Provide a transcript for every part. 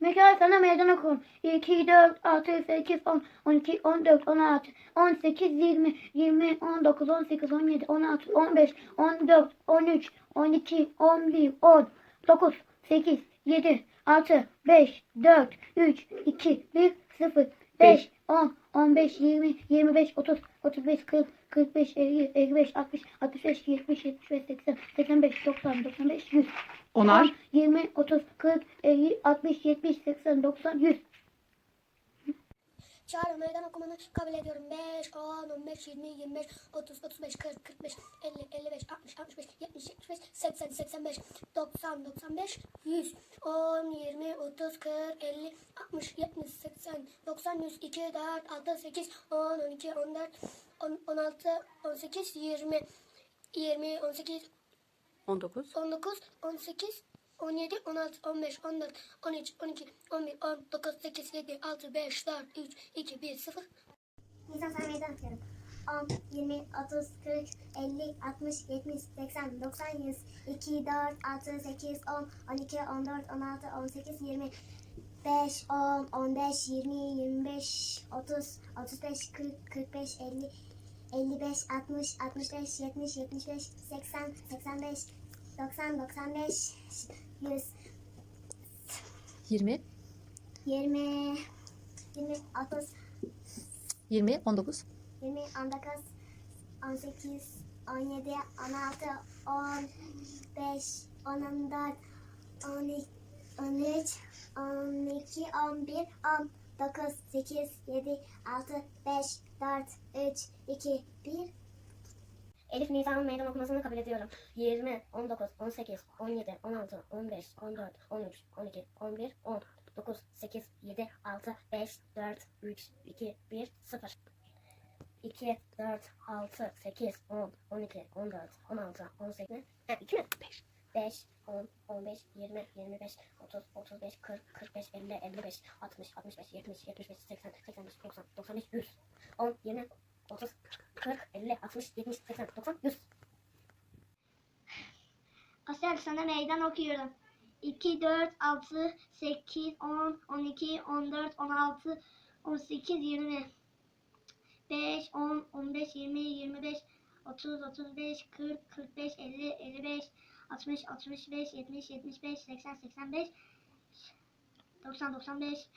Mekan sana meydan okurum. 2, 4, 6, 8, 10, 12, 14, 16, 18, 20, 20, 19, 18, 17, 16, 15, 14, 13, 12, 11, 10, 9, 8, 7, 6, 5, 4, 3, 2, 1, 0, 5, 10, 15, 20, 25, 30, 35, 40, 45, 50, 55, 60, 65, 70, 75, 80, 85, 90, 95, 100. Onar. 10, 20, 30, 40, 50, 60, 70, 80, 90, 100. Çağrı meydan okumanı kabul ediyorum. 5, 10, 15, 20, 25, 30, 35, 40, 45, 50, 55, 60, 65, 70, 75, 80, 85, 90, 95, 100, 10, 20, 30, 40, 50, 60, 70, 80, 90, 100, 2, 4, 6, 8, 10, 12, 14, 10, 16, 18, 20, 20, 18, 19. 19, 18, 17, 16, 15, 14, 13, 12, 11, 10, 9, 8, 7, 6, 5, 4, 3, 2, 1, 0. Nisan sana meydan okuyorum. 10, 20, 30, 40, 50, 60, 70, 80, 90, 100, 2, 4, 6, 8, 10, 12, 14, 16, 18, 20, 5, 10, 15, 20, 25, 30, 35, 40, 45, 50, 55, 60, 65, 70, 75, 80, 85, 90, 95, 100, 20, 20, 20, 30, 20, 19, 20, 19, 18, 17, 16, 15, 14, 12, 13, 12, 11, 10, 9, 8, 7, 6, 5, 4, 3, 2, 1. Elif Nisan'ın meydan okumasını kabul ediyorum. 20, 19, 18, 17, 16, 15, 14, 13, 12, 11, 10, 9, 8, 7, 6, 5, 4, 3, 2, 1, 0. 2, 4, 6, 8, 10, 12, 14, 16, 18, ha, 2 mi? 5. 5, 10, 15, 20, 25, 30, 35, 40, 45, 50, 55, 60, 65, 70, 75, 80, 85, 90, 95, 100. 10, 20, 30, 40, 50, 60, 70, 80, 90, 100. Asel sana meydan okuyorum. 2, 4, 6, 8, 10, 12, 14, 16, 18, 20. 5, 10, 15, 20, 25, 30, 35, 40, 45, 50, 55, 60, 65, 70, 75, 80, 85, 90, 95,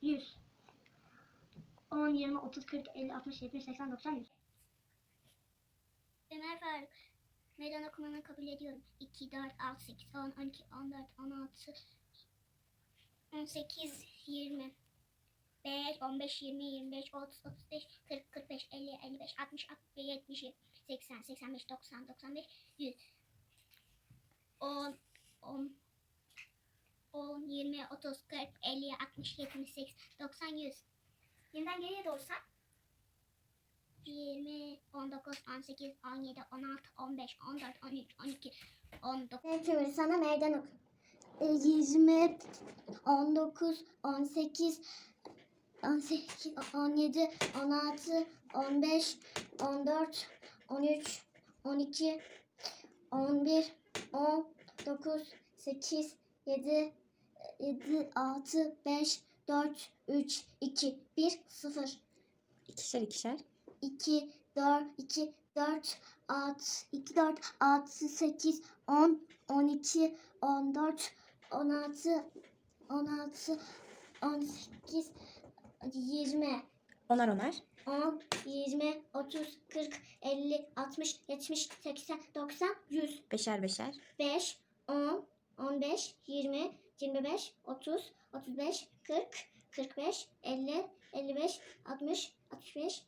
100. 10, 20, 30, 40, 50, 60, 70, 80, 90, 100. Ömer Faruk. Meydan okumanı kabul ediyorum. 2, 4, 6, 8, 10, 12, 14, 16, 18, 20, 5, 15, 20, 25, 30, 35, 40, 45, 50, 55, 60, 60, 70, 80, 85, 90, 95, 100. 10, 10, 10, 20, 30, 40, 50, 60, 70, 90, 100. Yeniden geriye doğru say. 20, 19, 18, 17, 16, 15, 14, 13, 12, 19. Hepimiz sana meydan oku. 20, 19, 18, 18, 17, 16, 15, 14, 13, 12, 11, 10, 9, 8, 7, 7, 6, 5, 4, 3, 2, 1, 0. ikişer ikişer, 2, 4, 2, 4, 6, 2, 4, 6, 8, 10, 12, 14, 16, 16, 18, 20, onar onar, 10, 20, 30, 40, 50, 60, 70, 80, 90, 100, beşer beşer, 5, 10, 15, 20, 25, 30, 35, 40, 45, 50, 55, 60, 65,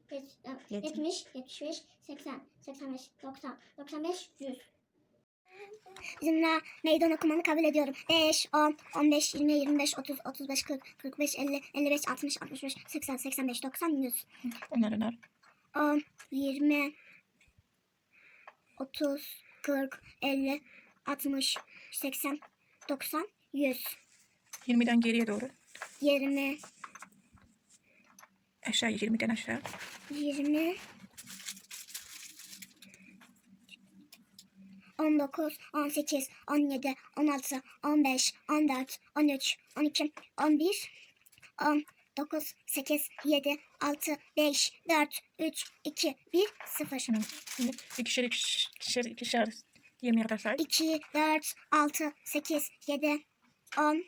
70, 75, 80, 85, 90, 95, 100. Bizimle meydan okumanı kabul ediyorum. 5, 10, 15, 20, 25, 30, 35, 40, 45, 50, 55, 60, 65, 80, 85, 90, 100. Onar onar. 10, 20, 30, 40, 50, 60, 80, 90, 100, 20'den geriye doğru. 20, Aşağı 20'den aşağı. 20, 19, 18, 17, 16, 15, 14, 13, 12, 11, 10, 9, 8, 7, 6, 5, 4, 3, 2, 1, 0. Şimdi ikişer ikişer ikişer 20'ye kadar say. 2, 4, 6, 8, 7, 10,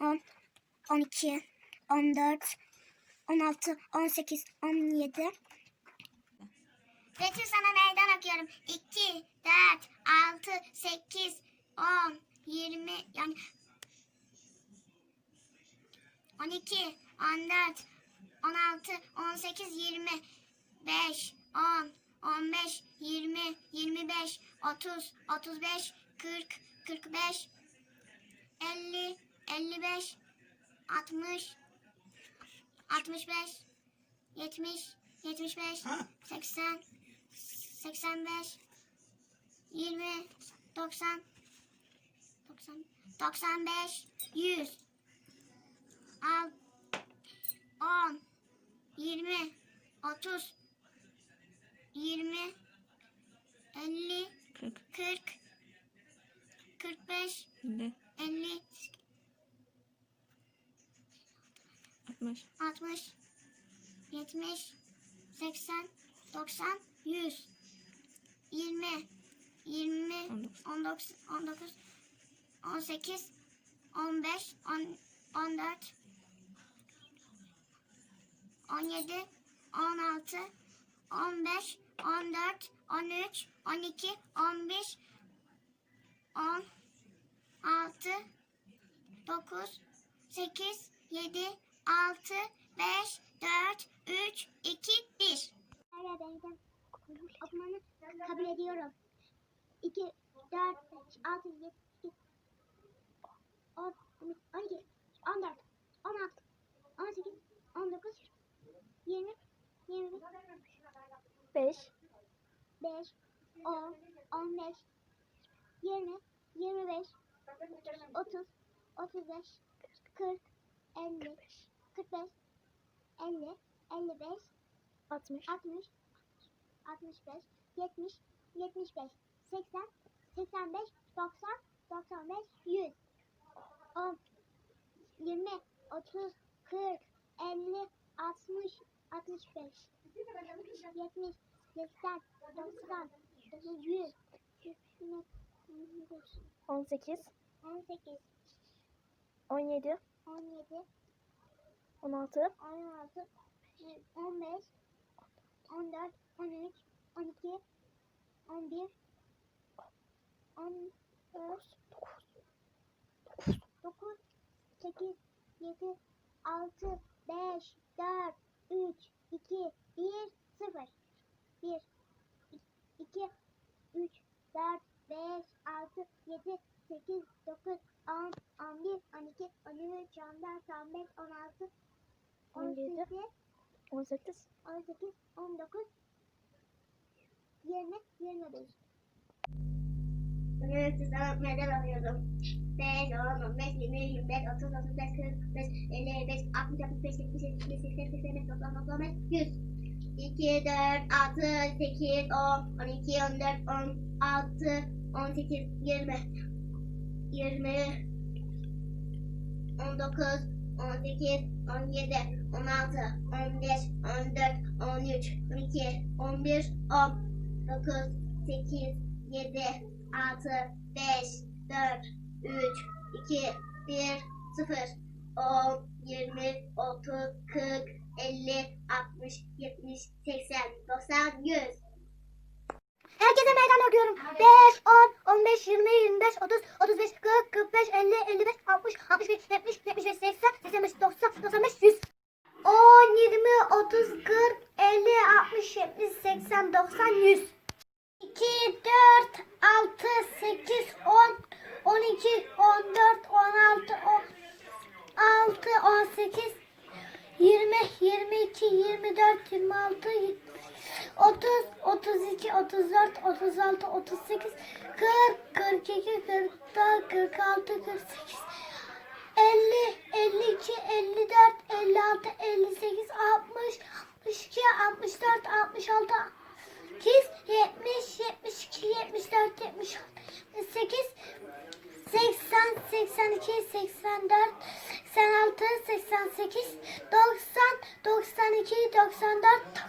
10, 12, 14, 16, 18, 17. Betül sana meydan okuyorum. 2, 4, 6, 8, 10, 20, yani 12, 14, 16, 18, 20, 5, 10, 15, 20, 25, 30, 35, 40, 45, 50, 55, 60, 65, 70, 75, 80, 85, 20, 90, 90, 95, 100, al, 10, 20, 30, 20, 50, 40, 40, 45, 50, 50, 60, 60, 70, 80, 90, 100, 20, 20, 19, 19, 18, 15, 10, 14, 17, 16, 15, 14, 13, 12, 11, 10, 6, 9, 8, 7, 6, 5, 4, 3, 2, 1. Hala benden okumanı kabul ediyorum. 2, 4, 5, 6, 7, 8, 10, 12, 14, 16, 18, 19, 20, 21, 5, 5, 10, 15, 20, 25, 30, 35, 40, 50, 45, 50, 55, 60, 60, 65, 70, 75, 80, 85, 90, 95, 100, 10, 20, 30, 40, 50, 60, 65, 70, 80, 90, 100, 18, 18, 17, 17, 16, 16, 15, 14, 13, 12, 11, 10, 9, 8, 7, 6, 5, 4, 3, 2, 1, 0. 1, 2, 3, 4, 5, 6, 7, 8, 9, 10, 11, 12, 13, 14, 15, 16, 17, 18, 18, 18, 19, 20, 21. Üniversite sanat meydan okuyordum. 5, 10, 15, 20, 25, 30, 35, 40, 45, 50, 55, 60, 65, 70, 70, 80, 85, 90, 95, 100. 2, 4, 6, 8, 10, 12, 14, 16, 18, 20, 20, 19, 18, 17, 16, 15, 14, 13, 12, 11, 10, 9, 8, 7, 6, 5, 4, 3, 2, 1, 0, 10, 20, 30, 40, 50, 60, 70, 80, 90, 100. Herkese meydan okuyorum. 5, 10, 15, 20, 25, 30, 35, 40, 45, 50, 55, 60, 61, 70, 75, 80, 85, 90, 95, 100. 10, 20, 30, 40, 50, 60, 70, 80, 90, 100. 2, 4, 6, 8, 10, 12, 14, 16, 16, 18, 20, 22, 24, 26, 30, 32, 34, 36, 38, 40, 42, 44, 46, 48, 50, 52, 54, 56, 58, 60, 62, 64, 66, 70, 72, 74, 75, 78, 80, 82, 84, 86, 88, 90, 92, 94, 96,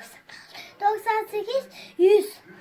98 100